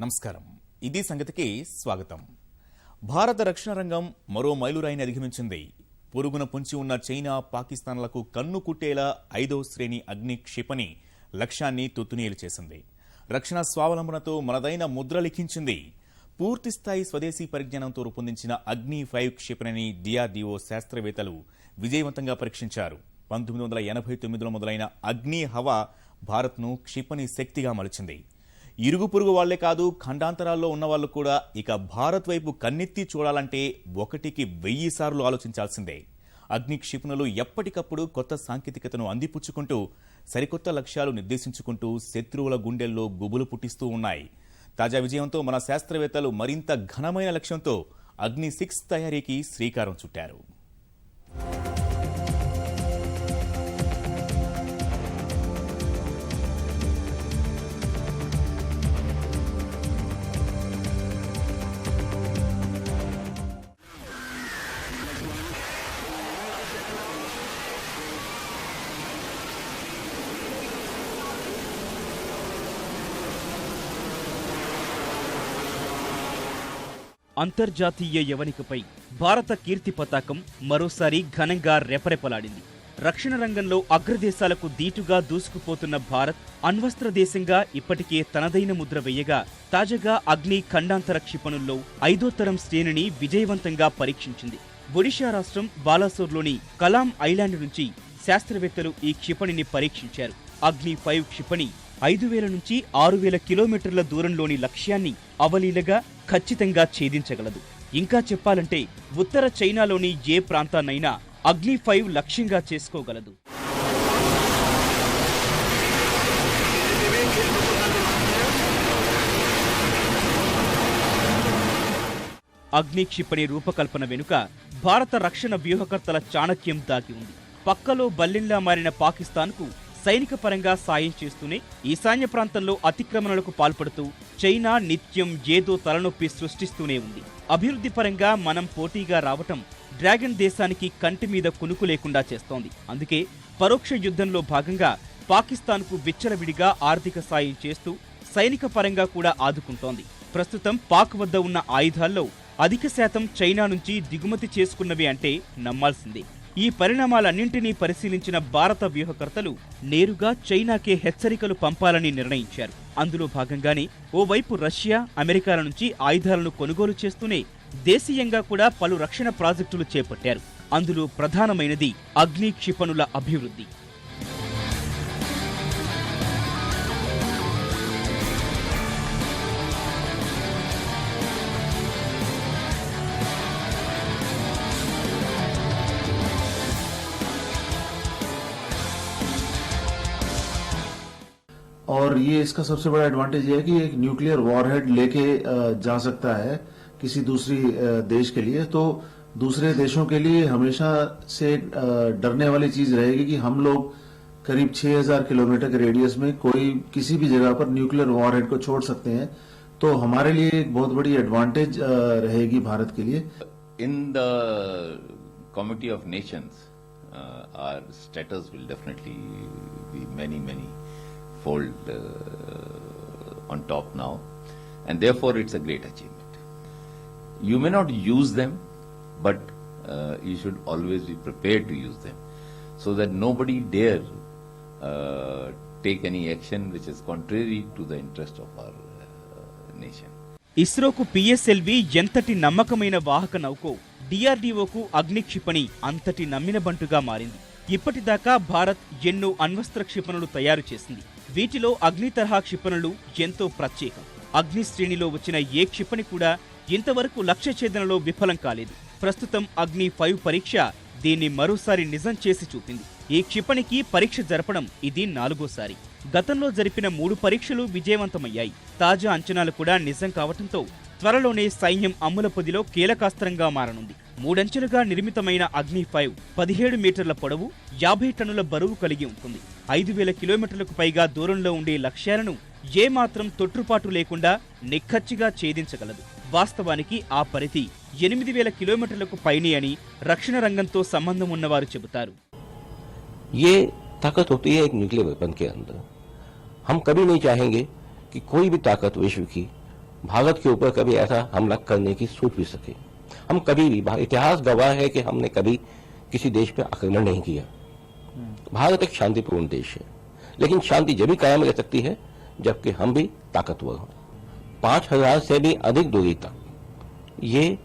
నమస్కారం. ఇది సంగతికి స్వాగతం. భారత రక్షణ రంగం మరో మైలురాయిని అధిగమించింది. పొరుగున పొంచి ఉన్న చైనా పాకిస్తాన్లకు కన్ను కుట్టేలా ఐదో శ్రేణి అగ్ని క్షిపణి లక్ష్యాన్ని తొత్తునీలు చేసింది. రక్షణ స్వావలంబనతో మనదైన ముద్ర లిఖించింది. పూర్తిస్థాయి స్వదేశీ పరిజ్ఞానంతో రూపొందించిన అగ్ని ఫైవ్ క్షిపణిని డిఆర్డీఓ శాస్త్రవేత్తలు విజయవంతంగా పరీక్షించారు. పంతొమ్మిది వందల ఎనభై తొమ్మిదిలో మొదలైన అగ్ని హవా భారత్ను క్షిపణి శక్తిగా మలిచింది. ఇరుగు పొరుగు వాళ్ళే కాదు ఖండాంతరాల్లో ఉన్న వాళ్ళు కూడా ఇక భారత్ వైపు కన్నెత్తి చూడాలంటే ఒకటికి వెయ్యి సార్లు ఆలోచించాల్సిందే. అగ్ని క్షిపణులు ఎప్పటికప్పుడు కొత్త సాంకేతికతను అందిపుచ్చుకుంటూ సరికొత్త లక్ష్యాలు నిర్దేశించుకుంటూ శత్రువుల గుండెల్లో గుబులు పుట్టిస్తూ ఉన్నాయి. తాజా విజయంతో మన శాస్త్రవేత్తలు మరింత ఘనమైన లక్ష్యంతో అగ్ని సిక్స్ తయారీకి శ్రీకారం చుట్టారు. అంతర్జాతీయ యవనికపై భారత కీర్తి పతాకం మరోసారి ఘనంగా రెపరెపలాడింది. రక్షణ రంగంలో అగ్రదేశాలకు దీటుగా దూసుకుపోతున్న భారత్ అణ్వస్త్ర దేశంగా ఇప్పటికే తనదైన ముద్ర వేయగా తాజాగా అగ్ని ఖండాంతర క్షిపణుల్లో ఐదో తరం శ్రేణిని విజయవంతంగా పరీక్షించింది. ఒడిషా రాష్ట్రం బాలాసోర్లోని కలాం ఐలాండ్ నుంచి శాస్త్రవేత్తలు ఈ క్షిపణిని పరీక్షించారు. అగ్ని ఫైవ్ క్షిపణి ఐదు వేల నుంచి ఆరు వేల కిలోమీటర్ల దూరంలోని లక్ష్యాన్ని అవలీలగా ఖచ్చితంగా ఛేదించగలదు. ఇంకా చెప్పాలంటే ఉత్తర చైనాలోని ఏ ప్రాంతాన్నైనా అగ్ని ఫైవ్ లక్ష్యంగా చేసుకోగలదు. అగ్ని క్షిపణి రూపకల్పన వెనుక భారత రక్షణ వ్యూహకర్తల చాణక్యం దాగి ఉంది. పక్కలో బల్లెంలా మారిన పాకిస్తాన్కు సైనిక పరంగా సాయం చేస్తూనే ఈశాన్య ప్రాంతంలో అతిక్రమణలకు పాల్పడుతూ చైనా నిత్యం ఏదో తలనొప్పి సృష్టిస్తూనే ఉంది. అభివృద్ధి పరంగా మనం పోటీగా రావటం డ్రాగన్ దేశానికి కంటి మీద కునుకు లేకుండా చేస్తోంది. అందుకే పరోక్ష యుద్ధంలో భాగంగా పాకిస్తాన్కు విచ్చలవిడిగా ఆర్థిక సాయం చేస్తూ సైనిక పరంగా కూడా ఆదుకుంటోంది. ప్రస్తుతం పాక్ వద్ద ఉన్న ఆయుధాల్లో అధిక శాతం చైనా నుంచి దిగుమతి చేసుకున్నవి అంటే నమ్మాల్సిందే. ఈ పరిణామాలన్నింటినీ పరిశీలించిన భారత వ్యూహకర్తలు నేరుగా చైనాకే హెచ్చరికలు పంపాలని నిర్ణయించారు. అందులో భాగంగానే ఓవైపు రష్యా అమెరికాల నుంచి ఆయుధాలను కొనుగోలు చేస్తూనే దేశీయంగా కూడా పలు రక్షణ ప్రాజెక్టులు చేపట్టారు. అందులో ప్రధానమైనది అగ్ని క్షిపణుల అభివృద్ధి. और ये इसका सबसे बड़ा एडवांटेज ये है कि एक न्यूक्लियर वॉरहेड लेके जा सकता है किसी दूसरी देश के लिए। तो दूसरे देशों के लिए हमेशा से डरने वाली चीज़ रहेगी कि हम लोग करीब 6000 किलोमीटर के रेडियस में कोई किसी भी जगह पर न्यूक्लियर वॉरहेड को छोड़ सकते हैं। तो हमारे लिए एक बहुत बड़ी एडवांटेज रहेगी भारत के लिए। In the of Nations, uh, our status will definitely be many, many. Fold uh, on top now, and therefore it's a great achievement. You may not use them, but uh, you should always be prepared to use them, so that nobody dare uh, take any action which is contrary to the interest of our uh, nation. ఇస్రోకు PSLV ఎంతటి నమ్మకమైన వాహక నౌకో డిఆర్డీఓకు అగ్ని క్షిపణి అంతటి నమ్మిన బంటుగా మారింది ఇప్పటిదాకా భారత్ ఎన్నో అణ్వస్త్ర క్షిపణులు తయారు చేసింది వీటిలో అగ్ని తరహా క్షిపణులు ఎంతో ప్రత్యేకం. అగ్ని శ్రేణిలో వచ్చిన ఏ క్షిపణి కూడా ఇంతవరకు లక్ష్య ఛేదనలో విఫలం కాలేదు. ప్రస్తుతం అగ్ని ఫైవ్ పరీక్ష దీన్ని మరోసారి నిజం చేసి చూపింది. ఈ క్షిపణికి పరీక్ష జరపడం ఇది నాలుగోసారి. గతంలో జరిపిన మూడు పరీక్షలు విజయవంతమయ్యాయి. తాజా అంచనాలు కూడా నిజం కావటంతో త్వరలోనే సైన్యం అమ్ముల పొదిలో కీలకాస్త్రంగా మారనుంది. మూడంచెలుగా నిర్మితమైన అగ్ని ఫైవ్ పదిహేడు మీటర్ల పొడవు యాభై టన్నుల బరువు కలిగి ఉంటుంది ఐదు వేల కిలోమీటర్లకు పైగా దూరంలో ఉండే లక్ష్యాలను ఏమాత్రం తొట్టుపాటు లేకుండా నిక్కచ్చిగా ఛేదించగలదు వాస్తవానికి ఆ పరిధి ఎనిమిది వేల కిలోమీటర్లకు పైనే అని రక్షణ రంగంతో సంబంధం ఉన్నవారు చెబుతారు ये ताकत होती है एक न्यूक्लियर वेपन के अंदर हम कभी नहीं चाहेंगे कि कोई भी ताकत विश्व की भारत के ऊपर कभी ऐसा हमला करने की सोच भी सके हम कभी भी इतिहास गवाह है कि हमने कभी किसी देश पर आक्रमण नहीं किया। भारत एक शांतिपूर्ण देश है लेकिन शांति जब भी कायम रह सकती है जबकि हम भी ताकतवर हों। पाँच हज़ार से भी अधिक दूरी तक ये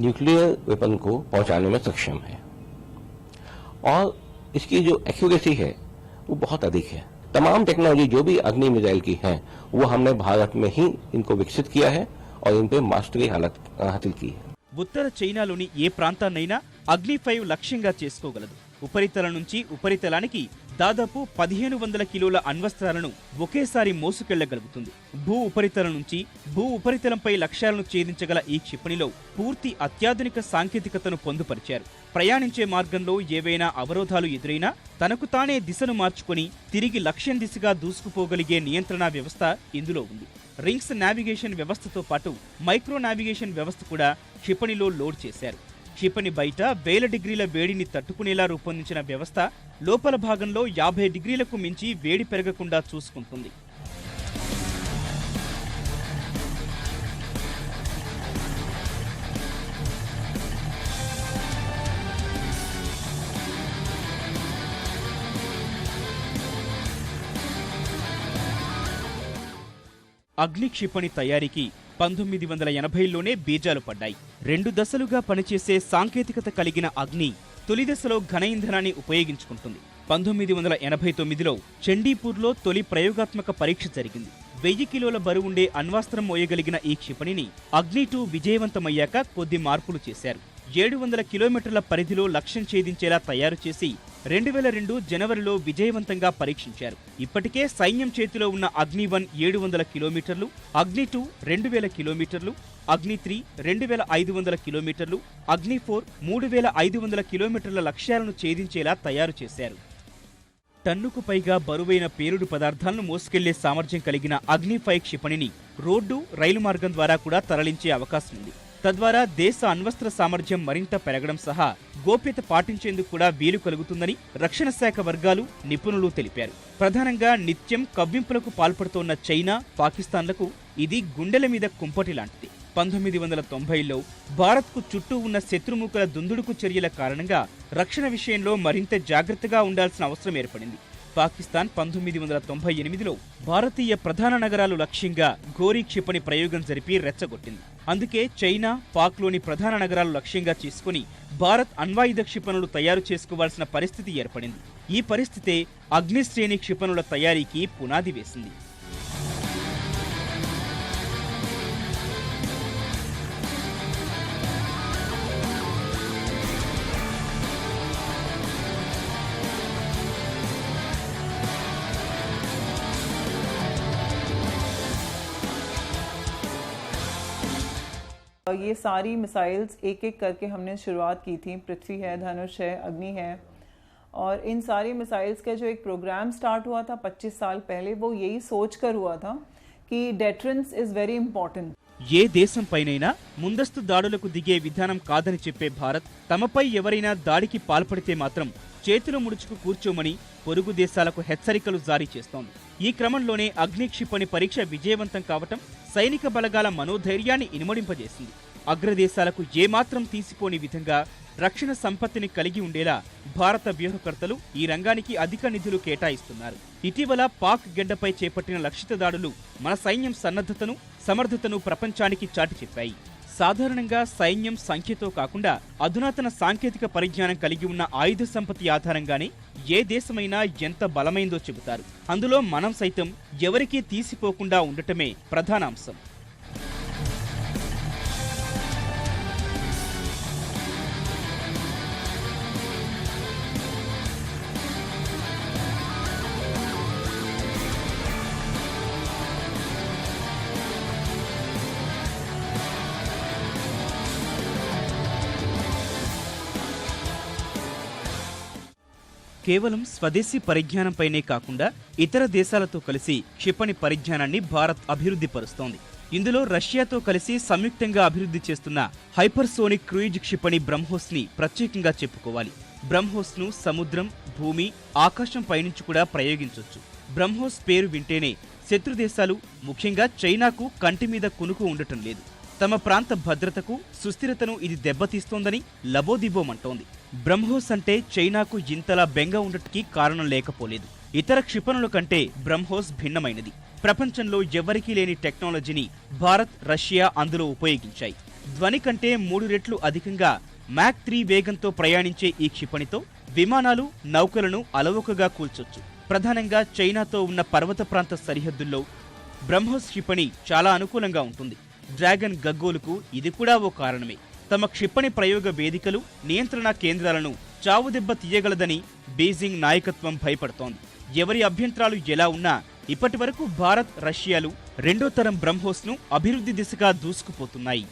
न्यूक्लियर वेपन को पहुँचाने में सक्षम है। और इसकी जो एक्यूरेसी है वो बहुत अधिक है। तमाम टेक्नोलॉजी जो भी अग्नि मिसाइल की है वो हमने भारत में ही इनको विकसित किया है और इन पे मास्टरी हालत हासिल की है। ఉత్తర చైనాలోని ఏ ప్రాంతాన్నైనా అగ్ని ఫైవ్ లక్ష్యంగా చేసుకోగలదు. ఉపరితలం నుంచి ఉపరితలానికి దాదాపు పదిహేను వందల కిలోల అణ్వస్త్రాలను ఒకేసారి మోసుకెళ్ళగలుగుతుంది. భూ ఉపరితలం నుంచి భూ ఉపరితలంపై లక్ష్యాలను ఛేదించగల ఈ క్షిపణిలో పూర్తి అత్యాధునిక సాంకేతికతను పొందుపరిచారు. ప్రయాణించే మార్గంలో ఏవైనా అవరోధాలు ఎదురైనా తనకు తానే దిశను మార్చుకొని తిరిగి లక్ష్యం దిశగా దూసుకుపోగలిగే నియంత్రణ వ్యవస్థ ఇందులో ఉంది. రింగ్స్ నావిగేషన్ వ్యవస్థతో పాటు మైక్రో నావిగేషన్ వ్యవస్థ కూడా క్షిపణిలో లోడ్ చేశారు. క్షిపణి బయట వేల డిగ్రీల వేడిని తట్టుకునేలా రూపొందించిన వ్యవస్థ లోపల భాగంలో యాభై డిగ్రీలకు మించి వేడి పెరగకుండా చూసుకుంటుంది. అగ్ని క్షిపణి తయారీకి పంతొమ్మిది వందల ఎనభైలోనే బీజాలు పడ్డాయి. రెండు దశలుగా పనిచేసే సాంకేతికత కలిగిన అగ్ని తొలి దశలో ఘన ఇంధనాన్ని ఉపయోగించుకుంటుంది. పంతొమ్మిది వందల ఎనభై తొమ్మిదిలో చండీపూర్లో తొలి ప్రయోగాత్మక పరీక్ష జరిగింది. వెయ్యి కిలోల బరువుండే అణ్వాస్త్రం మోయగలిగిన ఈ క్షిపణిని అగ్ని టూ విజయవంతమయ్యాక కొద్ది మార్పులు చేశారు. ఏడు వందల కిలోమీటర్ల పరిధిలో లక్ష్యం ఛేదించేలా తయారు చేసి రెండు వేల రెండు జనవరిలో విజయవంతంగా పరీక్షించారు. ఇప్పటికే సైన్యం చేతిలో ఉన్న అగ్ని వన్ ఏడు వందల కిలోమీటర్లు అగ్ని టూ రెండు వేల కిలోమీటర్లు అగ్ని త్రీ రెండు వేల ఐదు వందల కిలోమీటర్లు అగ్ని ఫోర్ మూడు వేల ఐదు వందల కిలోమీటర్ల లక్ష్యాలను ఛేదించేలా తయారు చేశారు. టన్నుకు పైగా బరువైన పేలుడు పదార్థాలను మోసుకెళ్ళే సామర్థ్యం కలిగిన అగ్ని ఫైవ్ క్షిపణిని రోడ్డు రైలు మార్గం ద్వారా కూడా తరలించే అవకాశం ఉంది. తద్వారా దేశ అణ్వస్త్ర సామర్థ్యం మరింత పెరగడం సహా గోప్యత పాటించేందుకు కూడా వీలు కలుగుతుందని రక్షణ శాఖ వర్గాలు నిపుణులు తెలిపారు. ప్రధానంగా నిత్యం కవ్వింపులకు పాల్పడుతోన్న చైనా పాకిస్తాన్లకు ఇది గుండెల మీద కుంపటి లాంటిది. పంతొమ్మిది వందల తొంభైలో భారత్కు చుట్టూ ఉన్న శత్రుముఖుల దుందుడుకు చర్యల కారణంగా రక్షణ విషయంలో మరింత జాగ్రత్తగా ఉండాల్సిన అవసరం ఏర్పడింది. పాకిస్తాన్ పంతొమ్మిది వందల తొంభై ఎనిమిదిలో భారతీయ ప్రధాన నగరాలు లక్ష్యంగా ఘోరీ క్షిపణి ప్రయోగం జరిపి రెచ్చగొట్టింది. అందుకే చైనా పాక్లోని ప్రధాన నగరాలు లక్ష్యంగా చేసుకుని భారత్ అణ్వాయుధ క్షిపణులు తయారు చేసుకోవాల్సిన పరిస్థితి ఏర్పడింది. ఈ పరిస్థితే అగ్నిశ్రేణి క్షిపణుల తయారీకి పునాది వేసింది. ये सारी मिसाइल्स एक एक करके हमने शुरुआत की थी पृथ्वी है धनुष है अग्नि है और इन सारी मिसाइल्स का जो एक प्रोग्राम स्टार्ट हुआ था 25 साल पहले वो यही सोच कर हुआ था कि डेटरेंस इज़ वेरी इंपॉर्टेंट ఏ దేశంపైనైనా ముందస్తు దాడులకు దిగే విధానం కాదని చెప్పే భారత్ తమపై ఎవరైనా దాడికి పాల్పడితే మాత్రం చేతులు ముడుచుకు కూర్చోమని పొరుగు దేశాలకు హెచ్చరికలు జారీ చేస్తోంది. ఈ క్రమంలోనే అగ్ని క్షిపణి పరీక్ష విజయవంతం కావటం సైనిక బలగాల మనోధైర్యాన్ని ఇనుమడింపజేసింది. అగ్రదేశాలకు ఏమాత్రం తీసిపోని విధంగా రక్షణ సంపత్తిని కలిగి ఉండేలా భారత వ్యూహకర్తలు ఈ రంగానికి అధిక నిధులు కేటాయిస్తున్నారు. ఇటీవల పాక్ గెడ్డపై చేపట్టిన లక్షిత దాడులు మన సైన్యం సన్నద్ధతను సమర్థతను ప్రపంచానికి చాటి చెప్పాయి సాధారణంగా సైన్యం సంఖ్యతో కాకుండా అధునాతన సాంకేతిక పరిజ్ఞానం కలిగి ఉన్న ఆయుధ సంపత్తి ఆధారంగానే ఏ దేశమైనా ఎంత బలమైందో చెబుతారు. అందులో మనం సైతం ఎవరికీ తీసిపోకుండా ఉండటమే ప్రధాన అంశం. కేవలం స్వదేశీ పరిజ్ఞానంపైనే కాకుండా ఇతర దేశాలతో కలిసి క్షిపణి పరిజ్ఞానాన్ని భారత్ అభివృద్ధి పరుస్తోంది ఇందులో రష్యాతో కలిసి సంయుక్తంగా అభివృద్ధి చేస్తున్న హైపర్సోనిక్ క్రూయిజ్ క్షిపణి బ్రహ్మోస్ని ప్రత్యేకంగా చెప్పుకోవాలి. బ్రహ్మోస్ను సముద్రం భూమి ఆకాశం పైనుంచి కూడా ప్రయోగించొచ్చు. బ్రహ్మోస్ పేరు వింటేనే శత్రు దేశాలు ముఖ్యంగా చైనాకు కంటి మీద కునుకు ఉండటం లేదు. తమ ప్రాంత భద్రతకు సుస్థిరతను ఇది దెబ్బతీస్తోందని లబోదిబోమంటోంది. బ్రహ్మోస్ అంటే చైనాకు ఇంతలా బెంగ ఉండటానికి కారణం లేకపోలేదు. ఇతర క్షిపణుల కంటే బ్రహ్మోస్ భిన్నమైనది. ప్రపంచంలో ఎవరికీ లేని టెక్నాలజీని భారత్ రష్యా అందులో ఉపయోగించాయి. ధ్వని కంటే మూడు రెట్లు అధికంగా మ్యాక్ త్రీ వేగంతో ప్రయాణించే ఈ క్షిపణితో విమానాలు నౌకలను అలవోకగా కూల్చొచ్చు. ప్రధానంగా చైనాతో ఉన్న పర్వత ప్రాంత సరిహద్దుల్లో బ్రహ్మోస్ క్షిపణి చాలా అనుకూలంగా ఉంటుంది. డ్రాగన్ గగ్గోలుకు ఇది కూడా ఓ కారణమే. తమ క్షిపణి ప్రయోగ వేదికలు నియంత్రణ కేంద్రాలను చావుదెబ్బ తీయగలదని బీజింగ్ నాయకత్వం భయపడుతోంది. ఎవరి అభ్యంతరాలు ఎలా ఉన్నా ఇప్పటి వరకు భారత్ రష్యాలు రెండో తరం బ్రహ్మోస్ను అభివృద్ధి దిశగా దూసుకుపోతున్నాయి.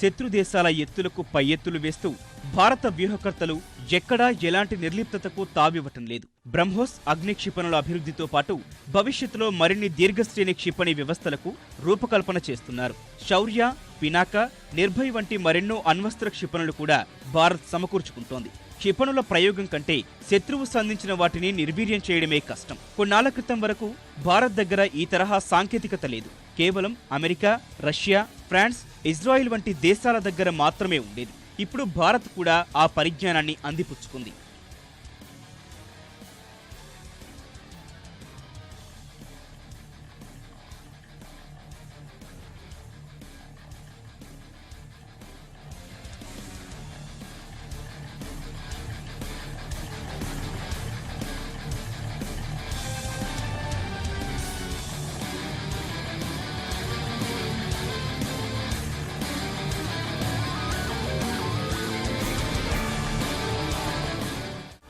శత్రు దేశాల ఎత్తులకు పై ఎత్తులు వేస్తూ భారత వ్యూహకర్తలు ఎక్కడా ఎలాంటి నిర్లిప్తతకు తావివ్వటం లేదు. బ్రహ్మోస్ అగ్ని క్షిపణుల అభివృద్ధితో పాటు భవిష్యత్తులో మరిన్ని దీర్ఘశ్రేణి క్షిపణి వ్యవస్థలకు రూపకల్పన చేస్తున్నారు. శౌర్య పినాక నిర్భయ్ వంటి మరెన్నో అణ్వస్త్ర క్షిపణులు కూడా భారత్ సమకూర్చుకుంటోంది. క్షిపణుల ప్రయోగం కంటే శత్రువు సంధించిన వాటిని నిర్వీర్యం చేయడమే కష్టం. కొన్నాళ్ళ క్రితం వరకు భారత్ దగ్గర ఈ తరహా సాంకేతికత లేదు. కేవలం అమెరికా రష్యా ఫ్రాన్స్ ఇజ్రాయిల్ వంటి దేశాల దగ్గర మాత్రమే ఉండేది. ఇప్పుడు భారత్ కూడా ఆ పరిజ్ఞానాన్ని అందిపుచ్చుకుంది.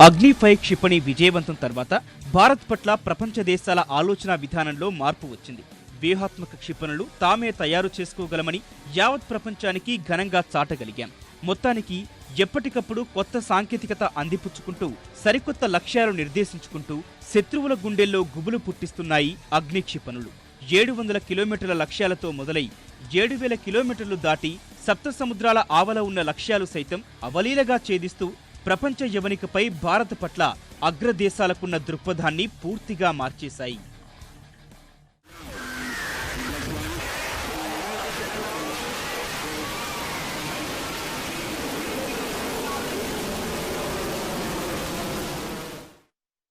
అగ్నిఫై క్షిపణి విజయవంతం తర్వాత భారత్ పట్ల ప్రపంచ దేశాల ఆలోచన విధానంలో మార్పు వచ్చింది. వ్యూహాత్మక క్షిపణులు తామే తయారు చేసుకోగలమని యావత్ ప్రపంచానికి ఘనంగా చాటగలిగాం. మొత్తానికి ఎప్పటికప్పుడు కొత్త సాంకేతికత అందిపుచ్చుకుంటూ సరికొత్త లక్ష్యాలు నిర్దేశించుకుంటూ శత్రువుల గుండెల్లో గుబులు పుట్టిస్తున్నాయి అగ్ని క్షిపణులు. ఏడు వందల కిలోమీటర్ల లక్ష్యాలతో మొదలై ఏడు వేల కిలోమీటర్లు దాటి సప్త సముద్రాల ఆవల ఉన్న లక్ష్యాలు సైతం అవలీలగా ఛేదిస్తూ ప్రపంచ యవనికపై భారత్ పట్ల అగ్రదేశాలకున్న దృక్పథాన్ని పూర్తిగా మార్చేశాయి.